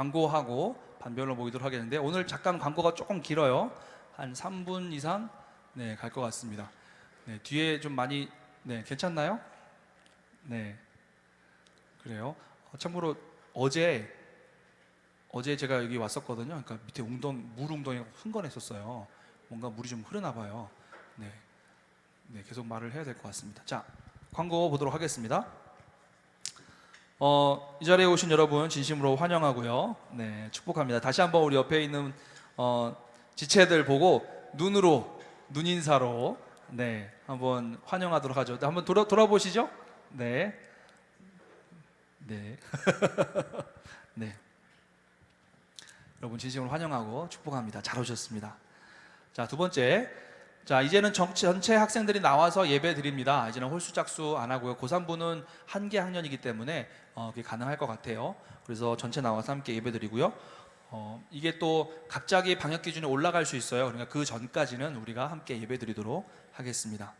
광고하고 반별로 모이도록 하겠는데 오늘 잠깐 광고가 조금 길어요. 한 3분 이상 네, 갈 것 같습니다. 네, 뒤에 좀 많이 네, 괜찮나요? 네. 그래요. 어, 참고로 어제 어제 제가 여기 왔었거든요. 그러니까 밑에 웅덩 물 웅덩이가 흥건했었어요. 뭔가 물이 좀 흐르나 봐요. 네. 네, 계속 말을 해야 될 것 같습니다. 자, 광고 보도록 하겠습니다. 어, 이 자리에 오신 여러분 진심으로 환영하고요. 네, 축복합니다. 다시 한번 우리 옆에 있는 어, 지체들 보고 눈으로 눈 인사로 네, 한번 환영하도록 하죠. 네, 한번 돌아 돌아보시죠. 네. 네. 네. 여러분 진심으로 환영하고 축복합니다. 잘 오셨습니다. 자, 두 번째. 자, 이제는 정- 전체 학생들이 나와서 예배 드립니다. 이제는 홀수 짝수 안 하고요. 고3부는 한 개 학년이기 때문에 어, 그게 가능할 것 같아요. 그래서 전체 나와서 함께 예배 드리고요. 어, 이게 또 갑자기 방역 기준이 올라갈 수 있어요. 그러니까 그 전까지는 우리가 함께 예배 드리도록 하겠습니다.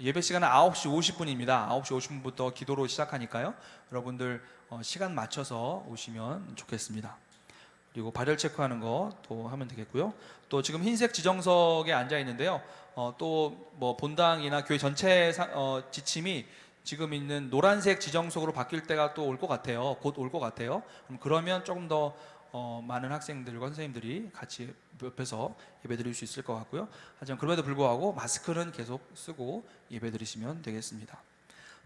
예배 시간은 9시 50분입니다. 9시 50분부터 기도로 시작하니까요. 여러분들 어, 시간 맞춰서 오시면 좋겠습니다. 그리고 발열 체크하는 거 또 하면 되겠고요. 또 지금 흰색 지정석에 앉아 있는데요. 어, 또 뭐 본당이나 교회 전체 사- 어, 지침이 지금 있는 노란색 지정석으로 바뀔 때가 또 올 것 같아요. 곧 올 것 같아요. 그러면 조금 더 어, 많은 학생들과 선생님들이 같이 옆에서 예배 드릴 수 있을 것 같고요. 하지만 그럼에도 불구하고 마스크는 계속 쓰고 예배 드리시면 되겠습니다.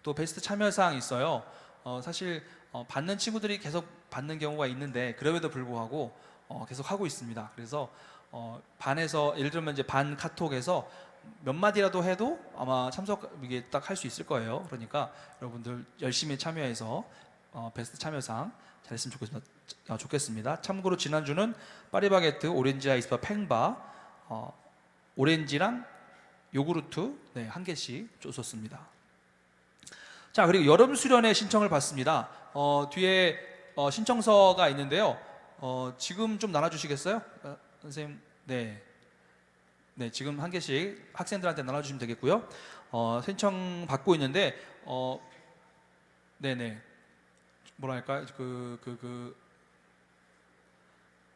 또 베스트 참여 사항 있어요. 어, 사실 어, 받는 친구들이 계속 받는 경우가 있는데 그럼에도 불구하고 어, 계속 하고 있습니다. 그래서 어, 반에서 예를 들면 이제 반 카톡에서 몇 마디라도 해도 아마 참석 이게 딱 할 수 있을 거예요. 그러니까 여러분들 열심히 참여해서 어, 베스트 참여상 잘했으면 좋겠습니다. 어, 좋겠습니다. 참고로 지난주는 파리바게트, 오렌지 아이스바, 팽바, 어, 오렌지랑 요구르트 네, 한 개씩 줬었습니다. 자 그리고 여름 수련회 신청을 받습니다. 어, 뒤에 어, 신청서가 있는데요. 어, 지금 좀 나눠주시겠어요, 어, 선생님? 네, 네 지금 한 개씩 학생들한테 나눠주시면 되겠고요. 어, 신청 받고 있는데, 어, 네네, 뭐랄까 그 그, 그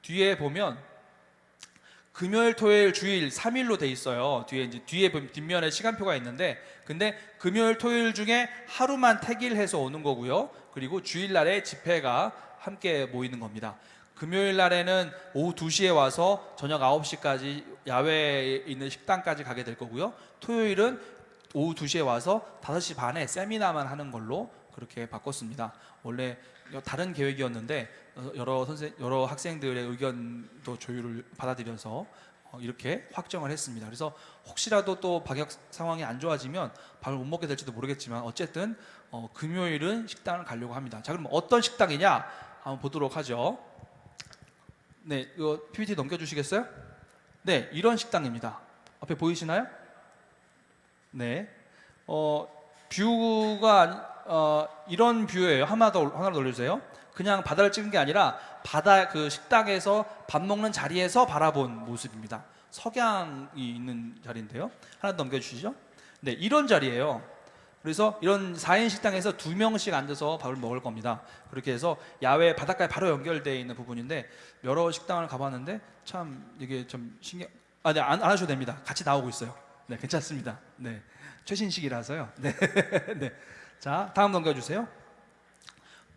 뒤에 보면 금요일, 토요일, 주일 3일로 돼 있어요. 뒤에 이제 뒤에 뒷면에 시간표가 있는데 근데 금요일, 토요일 중에 하루만 택일해서 오는 거고요. 그리고 주일 날에 집회가 함께 모이는 겁니다. 금요일 날에는 오후 2시에 와서 저녁 9시까지 야외에 있는 식당까지 가게 될 거고요. 토요일은 오후 2시에 와서 5시 반에 세미나만 하는 걸로 그렇게 바꿨습니다. 원래 다른 계획이었는데 어, 여러 선생 여러 학생들의 의견도 조율을 받아들여서 어, 이렇게 확정을 했습니다. 그래서 혹시라도 또 방역 상황이 안 좋아지면 밥을 못 먹게 될지도 모르겠지만 어쨌든 어, 금요일은 식당을 가려고 합니다. 자, 그럼 어떤 식당이냐 한번 보도록 하죠. 네, 이거 PPT 넘겨주시겠어요? 네, 이런 식당입니다. 앞에 보이시나요? 네, 어, 뷰가 어, 이런 뷰예요. 하나 더 하나 더 올려주세요. 그냥 바다를 찍은 게 아니라 바다 그 식당에서 밥 먹는 자리에서 바라본 모습입니다. 석양이 있는 자리인데요. 하나 더 넘겨주시죠. 네, 이런 자리예요. 그래서 이런 4인 식당에서 두 명씩 앉아서 밥을 먹을 겁니다. 그렇게 해서 야외 바닷가에 바로 연결되어 있는 부분인데 여러 식당을 가봤는데 참 이게 좀 신경 아, 네, 안, 안 하셔도 됩니다. 같이 나오고 있어요. 네, 괜찮습니다. 네, 최신식이라서요. 네, 네. 자, 다음 넘겨주세요.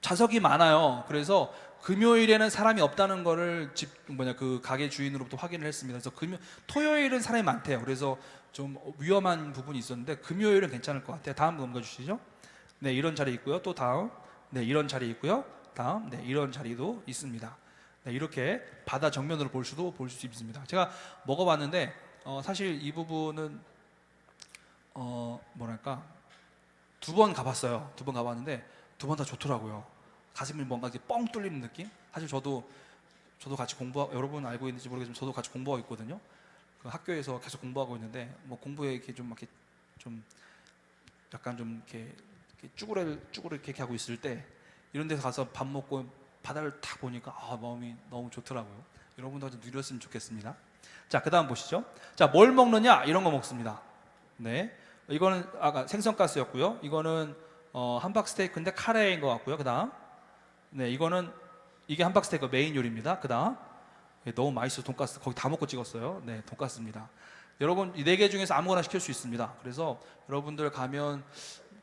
좌석이 많아요. 그래서 금요일에는 사람이 없다는 거를 집 뭐냐 그 가게 주인으로부터 확인을 했습니다. 그래서 금요 토요일은 사람이 많대요. 그래서 좀 위험한 부분이 있었는데 금요일은 괜찮을 것 같아요. 다음 넘겨 주시죠. 네, 이런 자리 있고요. 또 다음, 네, 이런 자리 있고요. 다음, 네, 이런 자리도 있습니다. 네, 이렇게 바다 정면으로 볼 수도 볼 수 있습니다. 제가 먹어 봤는데 어, 사실 이 부분은 어, 뭐랄까 두 번 가봤어요. 두 번 가봤는데 두 번 다 좋더라고요. 가슴이 뭔가 이렇게 뻥 뚫리는 느낌? 사실 저도 저도 같이 공부 여러분 알고 있는지 모르겠지만 저도 같이 공부하고 있거든요. 그 학교에서 계속 공부하고 있는데 뭐 공부에 이렇게 좀 이렇게 좀 약간 좀 이렇게, 이렇게 쭈그레 쭈그레 이렇게 하고 있을 때 이런 데서 가서 밥 먹고 바다를 딱 보니까 아 마음이 너무 좋더라고요. 여러분도 좀 누렸으면 좋겠습니다. 자, 그 다음 보시죠. 자, 뭘 먹느냐? 이런 거 먹습니다. 네. 이거는 아까 생선가스였고요. 이거는 어, 함박 스테이크인데 카레인 것 같고요. 그다음 네, 이거는 이게 함박스테이크 메인 요리입니다. 그다음 예, 너무 맛있어 돈가스 거기 다 먹고 찍었어요. 네, 돈가스입니다. 여러분 이 네 개 중에서 아무거나 시킬 수 있습니다. 그래서 여러분들 가면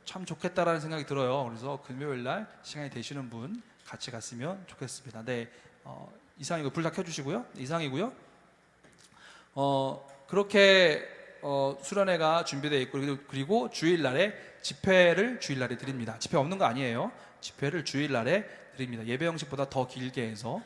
참 좋겠다라는 생각이 들어요. 그래서 금요일 날 시간이 되시는 분 같이 갔으면 좋겠습니다. 네, 어, 이상이고 불 다 켜주시고요. 이상이고요. 어 그렇게 어, 수련회가 준비되어 있고 그리고, 주일날에 집회를 주일날에 드립니다. 집회 없는 거 아니에요. 집회를 주일날에 드립니다. 예배 형식보다 더 길게 해서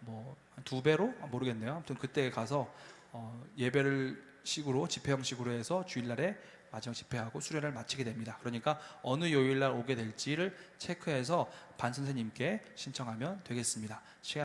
뭐 두 배로 아, 모르겠네요. 아무튼 그때 가서 어, 예배를 식으로 집회 형식으로 해서 주일날에 마지막 집회하고 수련을 마치게 됩니다. 그러니까 어느 요일날 오게 될지를 체크해서 반 선생님께 신청하면 되겠습니다. 시간